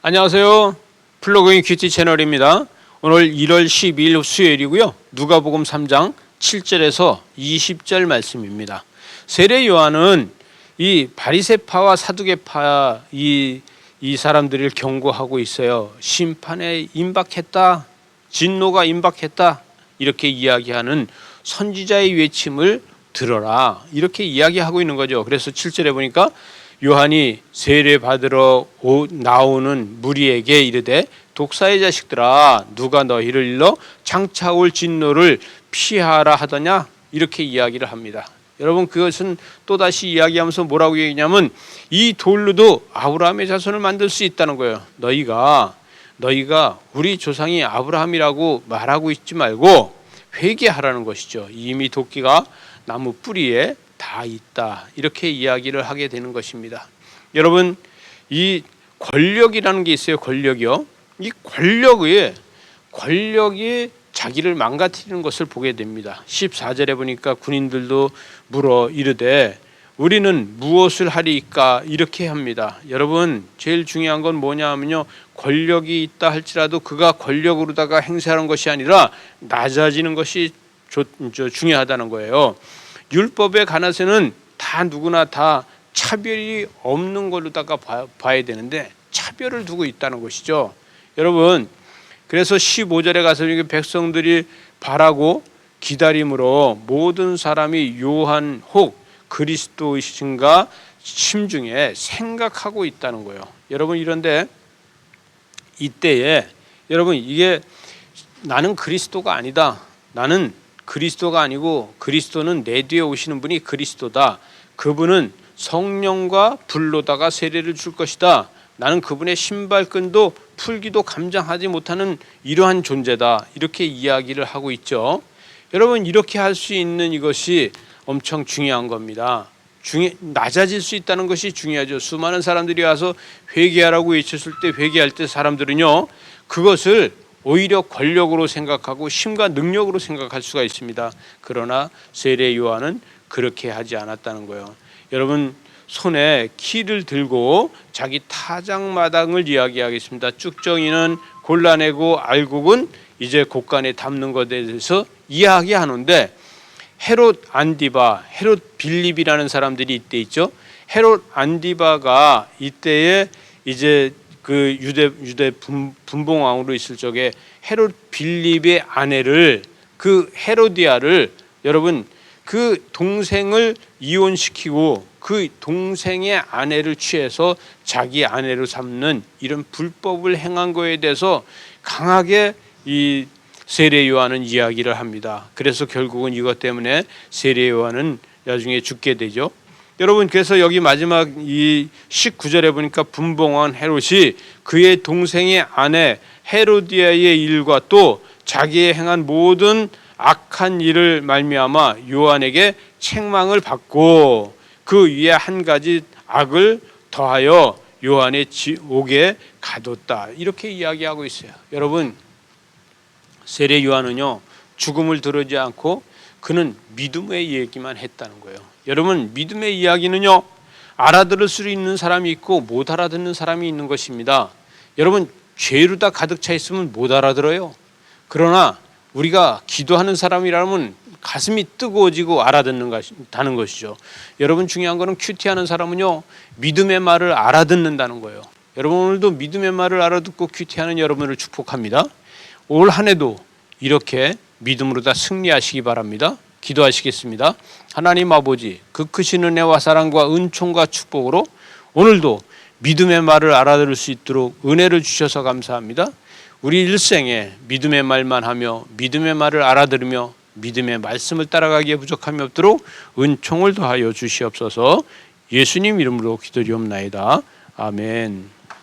안녕하세요. 플러그인 큐티 채널입니다. 오늘 1월 12일 수요일이고요. 누가복음 3장 7절에서 20절 말씀입니다. 세례 요한은 이 바리새파와 사두개파 이, 이 사람들을 경고하고 있어요. 심판에 임박했다. 진노가 임박했다. 이렇게 이야기하는 선지자의 외침을 들어라. 이렇게 이야기하고 있는 거죠. 그래서 7절에 보니까 요한이 세례 받으러 오- 나오는 무리에게 이르되 독사의 자식들아 누가 너희를 일러 장차 올 진노를 피하라 하더냐 이렇게 이야기를 합니다. 여러분 그것은 또다시 이야기하면서 뭐라고 얘기냐면 이 돌로도 아브라함의 자손을 만들 수 있다는 거예요. 너희가 너희가 우리 조상이 아브라함이라고 말하고 있지 말고 회개하라는 것이죠. 이미 도끼가 나무 뿌리에 다 있다. 이렇게 이야기를 하게 되는 것입니다. 여러분, 이 권력이라는 게 있어요. 권력이요. 이 권력의 권력이 자기를 망가뜨리는 것을 보게 됩니다. 14절에 보니까 군인들도 물어 이르되 우리는 무엇을 하리까 이렇게 합니다. 여러분 제일 중요한 건 뭐냐 하면요 권력이 있다 할지라도 그가 권력으로다가 행세하는 것이 아니라 낮아지는 것이 중요하다는 거예요. 율법에 관해서는 다 누구나 다 차별이 없는 걸로다가 봐- 봐야 되는데 차별을 두고 있다는 것이죠. 여러분 그래서 15절에 가서 이게 백성들이 바라고 기다림으로 모든 사람이 요한 혹 그리스도이신가 심중에 생각하고 있다는 거예요. 여러분 이런데 이때에 여러분 이게 나는 그리스도가 아니다. 나는 그리스도가 아니고 그리스도는 내 뒤에 오시는 분이 그리스도다. 그분은 성령과 불로다가 세례를 줄 것이다. 나는 그분의 신발끈도 풀기도 감당하지 못하는 이러한 존재다. 이렇게 이야기를 하고 있죠. 여러분 이렇게 할 수 있는 이것이 엄청 중요한 겁니다. 중요, 낮아질 수 있다는 것이 중요하죠. 수많은 사람들이 와서 회개하라고 외쳤을 때 회개할 때 사람들은요 그것을 오히려 권력으로 생각하고 힘과 능력으로 생각할 수가 있습니다. 그러나 세례 요한은 그렇게 하지 않았다는 거예요. 여러분 손에 키를 들고 자기 타작마당을 이야기하겠습니다. 쭉정이는 골라내고 알곡은 이제 곡간에 담는 것에 대해서 이야기하는데 헤롯 안디바, 헤롯 빌립이라는 사람들이 이때 있죠. 헤롯 안디바가 이때에 이제 그 유대 유대 분, 분봉왕으로 있을 적에 헤롯 빌립의 아내를 그 헤로디아를 여러분 그 동생을 이혼시키고 그 동생의 아내를 취해서 자기 아내로 삼는 이런 불법을 행한 거에 대해서 강하게 이 세례 요한은 이야기를 합니다. 그래서 결국은 이것 때문에 세례 요한은 나중에 죽게 되죠. 여러분 그래서 여기 마지막 이 19절에 보니까 분봉왕 헤롯이 그의 동생의 아내 헤로디아의 일과 또 자기의 행한 모든 악한 일을 말미암아 요한에게 책망을 받고 그 위에 한 가지 악을 더하여 요한의 지옥에 가뒀다 이렇게 이야기하고 있어요. 여러분 세례 요한은요 죽음을 들어지 않고 그는 믿음의 얘기만 했다는 거예요. 여러분 믿음의 이야기는요 알아들을 수 있는 사람이 있고 못 알아듣는 사람이 있는 것입니다. 여러분 죄로 다 가득 차 있으면 못 알아들어요. 그러나 우리가 기도하는 사람이라면 가슴이 뜨거워지고 알아듣는 다는 것이죠. 여러분 중요한 거는 큐티하는 사람은요 믿음의 말을 알아듣는다는 거예요. 여러분 오늘도 믿음의 말을 알아듣고 큐티하는 여러분을 축복합니다. 올 한해도 이렇게 믿음으로 다 승리하시기 바랍니다. 기도하시겠습니다. 하나님 아버지 그 크신 은혜와 사랑과 은총과 축복으로 오늘도 믿음의 말을 알아들을 수 있도록 은혜를 주셔서 감사합니다. 우리 일생에 믿음의 말만 하며 믿음의 말을 알아들으며 믿음의 말씀을 따라가기에 부족함이 없도록 은총을 더하여 주시옵소서. 예수님 이름으로 기도리옵나이다. 아멘.